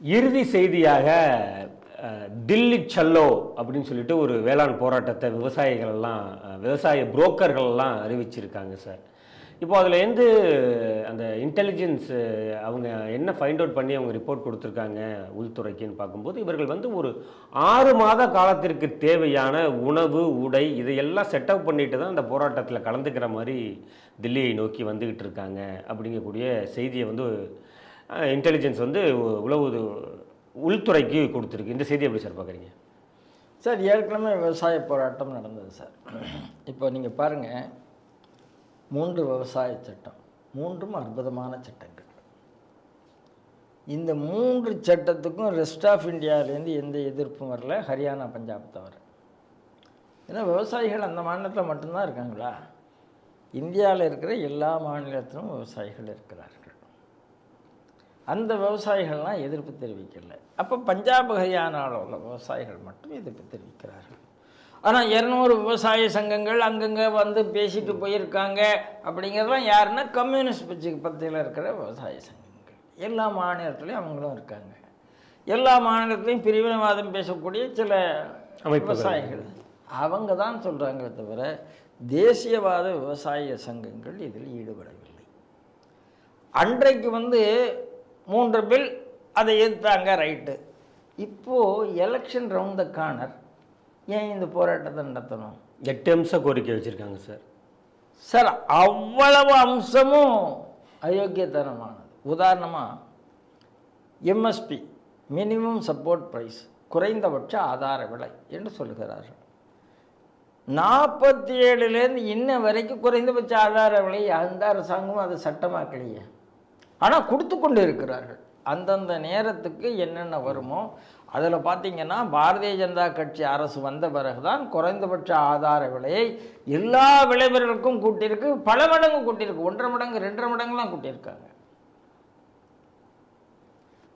இறுதி செய்தியாக தில்லி சல்லோ அப்படின்னு சொல்லிட்டு ஒரு வேளாண் போராட்டத்தை விவசாயிகள் எல்லாம் விவசாய புரோக்கர்கள் எல்லாம் அறிவிச்சிருக்காங்க சார். இப்போ அதில் எந்த அந்த இன்டெலிஜென்ஸ் அவங்க என்ன ஃபைண்ட் அவுட் பண்ணி அவங்க ரிப்போர்ட் கொடுத்துருக்காங்க உள்துறைக்குன்னு பார்க்கும்போது இவர்கள் வந்து ஒரு ஆறு மாத காலத்திற்கு தேவையான உணவு உடை இதையெல்லாம் செட்டப் பண்ணிட்டு தான் அந்த போராட்டத்தில் கலந்துக்கிற மாதிரி தில்லியை நோக்கி வந்துக்கிட்டு இருக்காங்க அப்படிங்கக்கூடிய செய்தியை வந்து இன்டெலிஜென்ஸ் வந்து உளவு உள்துறைக்கு கொடுத்துருக்கு. இந்த செய்தி எப்படி சார் பார்க்குறீங்க? சார் ஏற்கனவே விவசாய போராட்டம் நடந்தது சார். இப்போ நீங்கள் பாருங்கள் மூன்று விவசாய சட்டம் மூன்றும் அற்புதமான சட்டங்கள். இந்த மூன்று சட்டத்துக்கும் ரெஸ்ட் ஆஃப் இந்தியாவிலேருந்து எந்த எதிர்ப்பும் வரல. ஹரியானா பஞ்சாப் தவிர. ஏன்னா விவசாயிகள் அந்த மாநிலத்தில் மட்டும்தான் இருக்காங்களா? இந்தியாவில் இருக்கிற எல்லா மாநிலத்திலும் விவசாயிகள் இருக்கிறார்கள். அந்த விவசாயிகள்லாம் எதிர்ப்பு தெரிவிக்கல. அப்போ பஞ்சாப் ஹரியானாவில் உள்ள விவசாயிகள் மட்டும் எதிர்ப்பு தெரிவிக்கிறார்கள். ஆனால் இரநூறு விவசாய சங்கங்கள் அங்கங்கே வந்து பேசிட்டு போயிருக்காங்க அப்படிங்கிறதெல்லாம் யாருன்னா கம்யூனிஸ்ட் கட்சி பத்தியில் இருக்கிற விவசாய சங்கங்கள். எல்லா மாநிலத்துலேயும் அவங்களும் இருக்காங்க. எல்லா மாநிலத்திலையும் பிரிவினைவாதம் பேசக்கூடிய சில. விவசாயிகள். அவங்க தான் சொல்கிறாங்களே தவிர தேசியவாத விவசாய சங்கங்கள் இதில் ஈடுபடவில்லை. அன்றைக்கு வந்து மூன்று பில் அதை எதிர்த்தாங்க ரைட்டு. இப்போது எலெக்ஷன் ரவுண்ட் த கார்னர் ஏன் இந்த போராட்டத்தை நடத்தணும்? எட்டு அம்ச கோரிக்கை வச்சுருக்காங்க சார். சார் அவ்வளவு அம்சமும் அயோக்கியத்தனமானது. உதாரணமாக எம்எஸ்பி மினிமம் சப்போர்ட் ப்ரைஸ் குறைந்தபட்ச ஆதார விலை என்று சொல்லுகிறார்கள். நாற்பத்தி ஏழுலேருந்து இன்ன வரைக்கும் குறைந்தபட்ச ஆதார விலை அந்த அரசாங்கமும் அதை சட்டமாக்கலையே. ஆனால் கொடுத்து கொண்டு இருக்கிறார்கள் அந்தந்த நேரத்துக்கு என்னென்ன வருமோ அதில் பார்த்தீங்கன்னா பாரதிய ஜனதா கட்சி அரசு வந்த பிறகுதான் குறைந்தபட்ச ஆதார விலையை எல்லா விளைபொருளுக்கும் கூட்டியிருக்கு பல மடங்கு கூட்டியிருக்கு. ஒன்றரை மடங்கு ரெண்டரை மடங்குலாம் கூட்டியிருக்காங்க.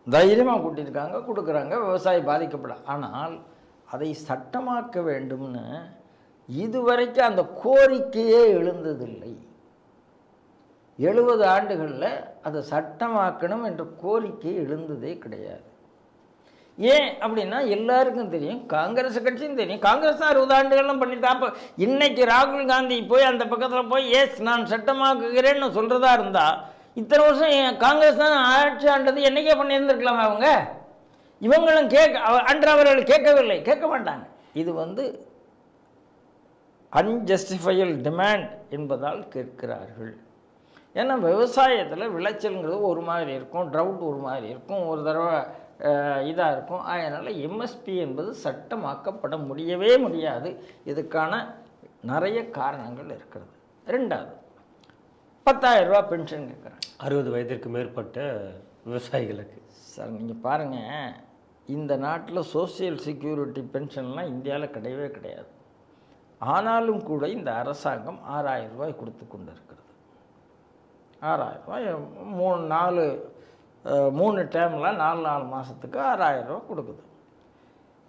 தைரியமாக கூட்டியிருக்காங்க கொடுக்குறாங்க விவசாயி பாதிக்கப்பட ஆனால் அதை சட்டமாக்க வேண்டும்னு இதுவரைக்கும் அந்த கோரிக்கையே எழுந்ததில்லை. எழுபது ஆண்டுகளில் அதை சட்டமாக்கணும் என்ற கோரிக்கை எழுந்ததே கிடையாது. ஏன் அப்படின்னா எல்லாருக்கும் தெரியும் காங்கிரஸ் கட்சியும் தெரியும். காங்கிரஸ் தான் அறுபது ஆண்டுகள்லாம் பண்ணிட்டா அப்போ இன்னைக்கு ராகுல் காந்தி போய் அந்த பக்கத்தில் போய் எஸ் நான் சட்டமாக்குகிறேன்னு சொல்கிறதா இருந்தால் இத்தனை வருஷம் ஏன் காங்கிரஸ் தான் ஆட்சி ஆண்டது என்னைக்கே பண்ணியிருந்திருக்கலாமா அவங்க? இவங்களும் கேட்க அவ- அன்று அவர்கள் கேட்கவில்லை. கேட்க மாட்டாங்க. இது வந்து அன்ஜஸ்டிஃபையல் டிமாண்ட் என்பதால் கேட்கிறார்கள். ஏன்னா விவசாயத்தில் விளைச்சல்ங்கிறது ஒரு மாதிரி இருக்கும் ட்ரவுட் ஒரு மாதிரி இருக்கும் ஒரு தடவை இதாக இருக்கும். அதனால் எம்எஸ்பி என்பது சட்டமாக்கப்பட முடியவே முடியாது. இதுக்கான நிறைய காரணங்கள் இருக்கிறது. ரெண்டாவது பத்தாயிரம் ரூபா பென்ஷன் கேட்குறாங்க. அறுபது வயதிற்கு மேற்பட்ட விவசாயிகளுக்கு. சார் நீங்கள் பாருங்கள் இந்த நாட்டில் சோஷியல் செக்யூரிட்டி பென்ஷன்லாம் இந்தியாவில் கிடையவே கிடையாது. ஆனாலும் கூட இந்த அரசாங்கம் ஆறாயிரம் ரூபாய் கொடுத்து கொண்டு இருக்கிறது ஆறாயிரம் மூணு நாலு மூணு டேர்மில் நாலு நாலு மாதத்துக்கு ஆறாயிரம் ரூபாய் கொடுக்குது.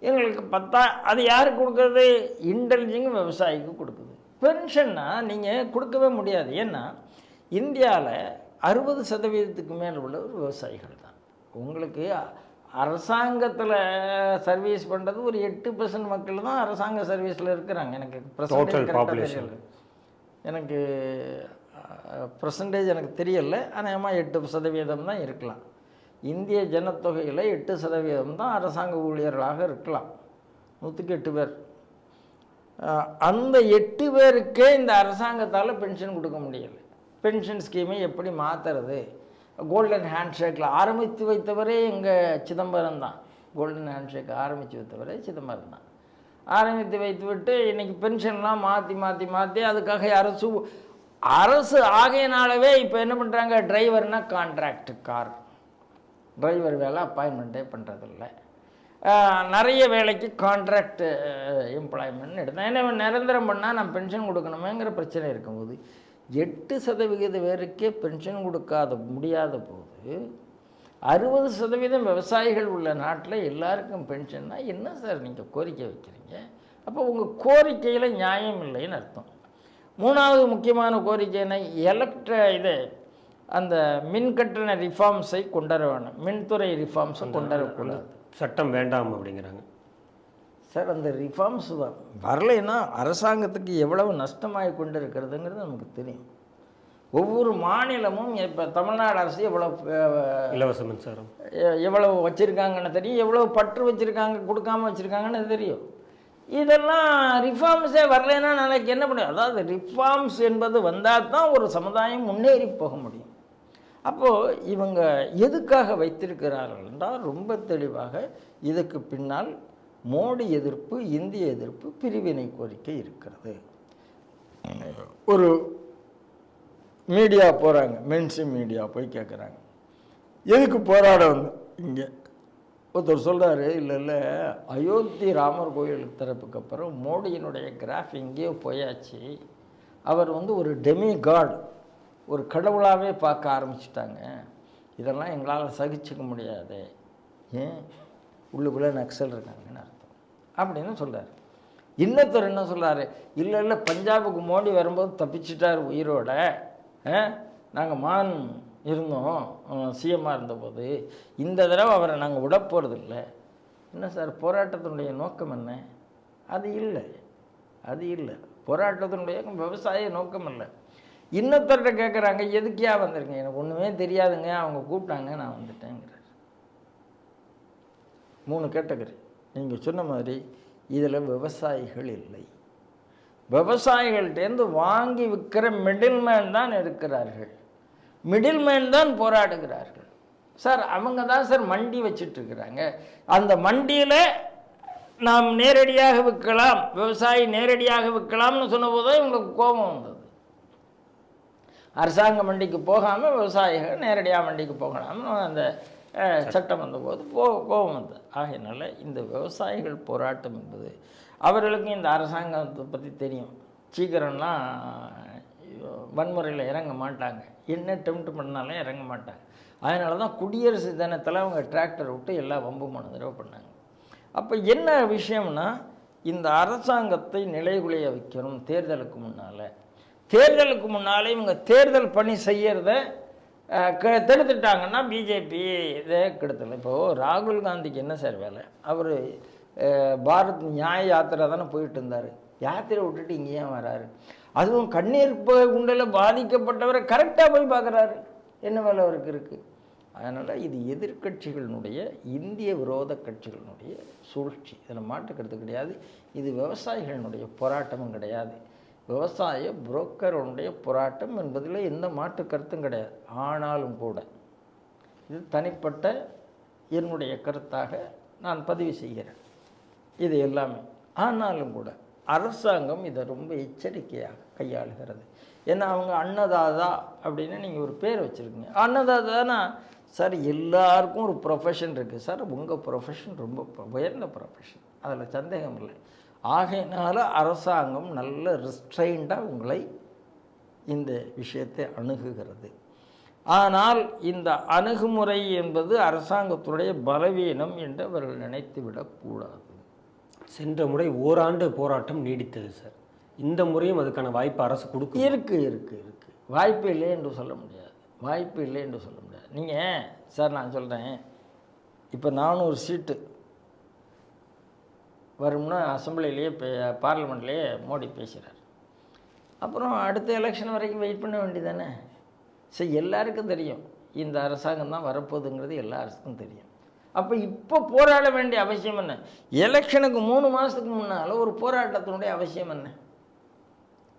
எங்களுக்கு பத்தா அது யாருக்கு கொடுக்குறது? இன்டெலிஜிங் விவசாயிக்கு கொடுக்குது. பென்ஷன்னா நீங்கள் கொடுக்கவே முடியாது. ஏன்னா இந்தியாவில் அறுபது சதவீதத்துக்கு மேல் உள்ளவர் விவசாயிகள் தான். உங்களுக்கு அரசாங்கத்தில் சர்வீஸ் பண்ணுறது ஒரு எட்டு பர்சன்ட் மக்கள் தான் அரசாங்க சர்வீஸில் இருக்கிறாங்க. எனக்கு. எனக்கு பர்சன்டேஜ் எனக்கு தெரியல. ஆனால் எட்டு சதவீதம் தான் இருக்கலாம். இந்திய ஜனத்தொகையில் எட்டு சதவீதம் தான் அரசாங்க ஊழியர்களாக இருக்கலாம். நூற்றுக்கு எட்டு பேர். அந்த எட்டு பேருக்கே இந்த அரசாங்கத்தால் பென்ஷன் கொடுக்க முடியலை. பென்ஷன் ஸ்கீமை எப்படி மாற்றுறது கோல்டன் ஹேண்ட்ஷேக்கில் ஆரம்பித்து வைத்தவரே எங்கள் சிதம்பரம் தான். கோல்டன் ஹேண்ட்ஷேக் ஆரம்பித்து வைத்தவரே சிதம்பரம் தான். ஆரம்பித்து வைத்து விட்டு இன்றைக்கி பென்ஷன்லாம் மாற்றி மாற்றி மாற்றி அதுக்காக அரசு அரசு ஆகையினாலவே இப்போ என்ன பண்ணுறாங்க டிரைவர்னால் கான்ட்ராக்டு கார் டிரைவர் வேலை அப்பாயின்மெண்ட்டே பண்ணுறதில்ல நிறைய வேலைக்கு கான்ட்ராக்ட் எம்ப்ளாய்மெண்ட் எடுத்தேன். ஏன்னா நிரந்தரம் பண்ணால் நான் பென்ஷன் கொடுக்கணுமேங்கிற பிரச்சனை இருக்கும்போது எட்டு சதவிகித பேருக்கே பென்ஷன் கொடுக்காத முடியாத போது அறுபது சதவீதம் விவசாயிகள் உள்ள நாட்டில் எல்லாருக்கும் பென்ஷன்னா என்ன சார் நீங்கள் கோரிக்கை வைக்கிறீங்க? அப்போ உங்கள் கோரிக்கையில் நியாயம் இல்லைன்னு அர்த்தம். மூணாவது முக்கியமான கோரிக்கை என்ன? எலக்ட்ர இது அந்த மின் கட்டண ரிஃபார்ம்ஸை கொண்டு வர வேணும். மின்துறை ரிஃபார்ம்ஸை கொண்டு வரக்கூடாது சட்டம் வேண்டாம் அப்படிங்கிறாங்க. சார் அந்த ரிஃபார்ம்ஸ் வரலைன்னா அரசாங்கத்துக்கு எவ்வளவு நஷ்டமாகி கொண்டு இருக்கிறதுங்கிறது நமக்கு தெரியும். ஒவ்வொரு மாநிலமும் இப்போ தமிழ்நாடு அரசு எவ்வளோ இலவச மின்சாரம். எ- எவ்வளவு வச்சுருக்காங்கன்னு தெரியும். எவ்வளவு பற்று வச்சுருக்காங்க கொடுக்காம வச்சுருக்காங்கன்னு தெரியும். இதெல்லாம் ரிஃபார்ம்ஸே வரலைன்னா நாளைக்கு என்ன முடியும் அதாவது ரிஃபார்ம்ஸ் என்பது வந்தால் தான் ஒரு சமுதாயம் முன்னேறி போக முடியும். அப்போது இவங்க எதுக்காக வைத்திருக்கிறார்கள் என்றால் ரொம்ப தெளிவாக இதுக்கு பின்னால் மோடி எதிர்ப்பு இந்திய எதிர்ப்பு பிரிவினை கோரிக்கை இருக்கிறது. ஒரு மீடியா போகிறாங்க மென்சி மீடியா போய் கேட்குறாங்க எதுக்கு போராட வந்து இங்கே ஒருத்தர் சொல்கிறாரு இல்லை இல்லை அயோத்தி ராமர் கோயில் திறப்புக்கு அப்புறம் மோடியினுடைய கிராஃப் எங்கேயோ போயாச்சு. அவர் வந்து ஒரு டெமி காட் ஒரு கடவுளாகவே பார்க்க ஆரம்பிச்சிட்டாங்க. இதெல்லாம் எங்களால் சகிச்சுக்க முடியாது. ஏன்? உள்ளுக்குள்ளே நக்சல் இருக்காங்கன்னு அர்த்தம். அப்படின்னு சொல்கிறார் இன்னொருத்தர் என்ன சொல்கிறாரு இல்லை இல்லை பஞ்சாபுக்கு மோடி வரும்போது தப்பிச்சிட்டார் உயிரோட. நாங்கள் மான் இருந்தோம் சிஎம்மாக இருந்தபோது. இந்த தடவை அவரை நாங்கள் விட போகிறதில்ல என்ன சார் போராட்டத்தினுடைய நோக்கம் என்ன? அது இல்லை. அது இல்லை. போராட்டத்தினுடைய விவசாய நோக்கம் இல்லை. இன்னொருத்தர்கிட்ட கேட்குறாங்க எதுக்கியா வந்திருக்கீங்க? எனக்கு ஒன்றுமே தெரியாதுங்க. அவங்க கூப்பிட்டாங்க நான் வந்துட்டேங்கிறார். மூணு கேட்டகரி. நீங்கள் சொன்ன மாதிரி இதில் விவசாயிகள் இல்லை. விவசாயிகள்டேருந்து வாங்கி விற்கிற மிடில்மேன் தான் இருக்கிறார்கள். மிடில்மேன் தான் போராடுகிறார்கள். சார் அவங்க தான் சார் மண்டி வச்சிட்ருக்கிறாங்க அந்த மண்டியில் நாம் நேரடியாக விற்கலாம் விவசாயி நேரடியாக விற்கலாம்னு சொன்னபோது தான் இவங்களுக்கு கோபம் வந்தது. அரசாங்க மண்டிக்கு போகாமல் விவசாயிகள் நேரடியாக மண்டிக்கு போகலாம்னு அந்த சட்டம் வந்தபோது போ கோபம் வந்தது. ஆகையினால இந்த விவசாயிகள் போராட்டம் என்பது அவர்களுக்கும் இந்த அரசாங்கத்தை பற்றி தெரியும். சீக்கிரம்லாம் வன்முறையில் இறங்க மாட்டாங்க. என்ன டெம்ட் பண்ணாலும் இறங்க மாட்டாங்க. அதனால தான் குடியரசு தினத்தில் அவங்க டிராக்டர் விட்டு எல்லா வம்பு மன தடவை பண்ணாங்க. அப்போ என்ன விஷயம்னா இந்த அரசாங்கத்தை நிலைகுலைய வைக்கணும் தேர்தலுக்கு முன்னால். தேர்தலுக்கு முன்னாலே இவங்க தேர்தல் பணி செய்கிறத அஹ், தடுத்துட்டாங்கன்னா பிஜேபி இதே கெடுத்தல இப்போது ராகுல் காந்திக்கு என்ன சார் வேலை? அவர் பாரத் நியாய யாத்திரை தானே போயிட்டு இருந்தார். யாத்திரை விட்டுட்டு இங்கே ஏன் வராரு. அதுவும் கண்ணீர் குண்டில் பாதிக்கப்பட்டவரை கரெக்டாக போய் பார்க்குறாரு. என்ன வேலை அவருக்கு இருக்குது அதனால் இது எதிர்க்கட்சிகளினுடைய இந்திய விரோத கட்சிகளினுடைய சூழ்ச்சி. இதில் மாற்றுக்கிறது கிடையாது. இது விவசாயிகளினுடைய போராட்டமும் கிடையாது. விவசாய புரோக்கருடைய போராட்டம் என்பதில் எந்த மாற்று கருத்தும் கிடையாது. ஆனாலும் கூட இது தனிப்பட்ட என்னுடைய கருத்தாக நான் பதிவு செய்கிறேன். இது எல்லாமே. ஆனாலும் கூட அரசாங்கம் இதை ரொம்ப எச்சரிக்கையாக கையாளுகிறது. ஏன்னா அவங்க அன்னதாதா அப்படின்னு நீங்கள் ஒரு பேர் வச்சுருக்கீங்க. அன்னதாதானா? சார் எல்லாருக்கும் ஒரு ப்ரொஃபஷன் இருக்குது சார் உங்கள் ப்ரொஃபஷன் ரொம்ப ப- உயர்ந்த ப்ரொஃபஷன் அதில் சந்தேகம் இல்லை. ஆகையினால அரசாங்கம் நல்ல ரிஸ்ட்ரைண்டாக உங்களை இந்த விஷயத்தை அணுகுகிறது. ஆனால் இந்த அணுகுமுறை என்பது அரசாங்கத்துடைய பலவீனம் என்று அவர்கள் நினைத்து விடக்கூடாது சென்ற முறை ஓராண்டு போராட்டம் நீடித்தது சார். இந்த முறையும் அதுக்கான வாய்ப்பு அரசு கொடுக்கும். இருக்கு இருக்கு இருக்கு. வாய்ப்பு இல்லை என்று சொல்ல முடியாது. வாய்ப்பு இல்லை என்று சொல்ல முடியாது. நீங்கள் சார் நான் சொல்கிறேன் இப்போ நானூறு சீட்டு வரும்னா அசம்பிளிலேயே பார்லிமெண்ட்லேயே மோடி பேசுகிறார் அப்புறம் அடுத்த எலெக்ஷன் வரைக்கும் வெயிட் பண்ண வேண்டியதானே சரி எல்லாருக்கும் தெரியும். இந்த அரசாங்கம் தான் வரப்போகுதுங்கிறது எல்லா அரசுக்கும் தெரியும். அப்போ இப்போ போராட வேண்டிய அவசியம் என்ன? எலெக்ஷனுக்கு மூணு மாதத்துக்கு முன்னால் ஒரு போராட்டத்தினுடைய அவசியம் என்ன?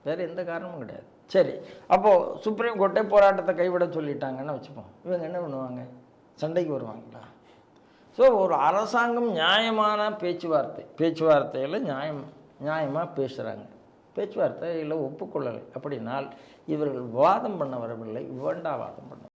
வேறு எந்த காரணமும் கிடையாது. சரி அப்போது சுப்ரீம் கோர்ட்டே போராட்டத்தை கைவிட சொல்லிட்டாங்கன்னு வச்சுப்போம். இவங்க என்ன பண்ணுவாங்க? சண்டைக்கு வருவாங்களா? ஸோ ஒரு அரசாங்கம் நியாயமான பேச்சுவார்த்தை பேச்சுவார்த்தையில் நியாயம் நியாயமாக பேசுகிறாங்க பேச்சுவார்த்தையில் ஒப்புக்கொள்ளலை. அப்படின்னால் இவர்கள் வாதம் பண்ண வரவில்லை வேண்டா வாதம் பண்ண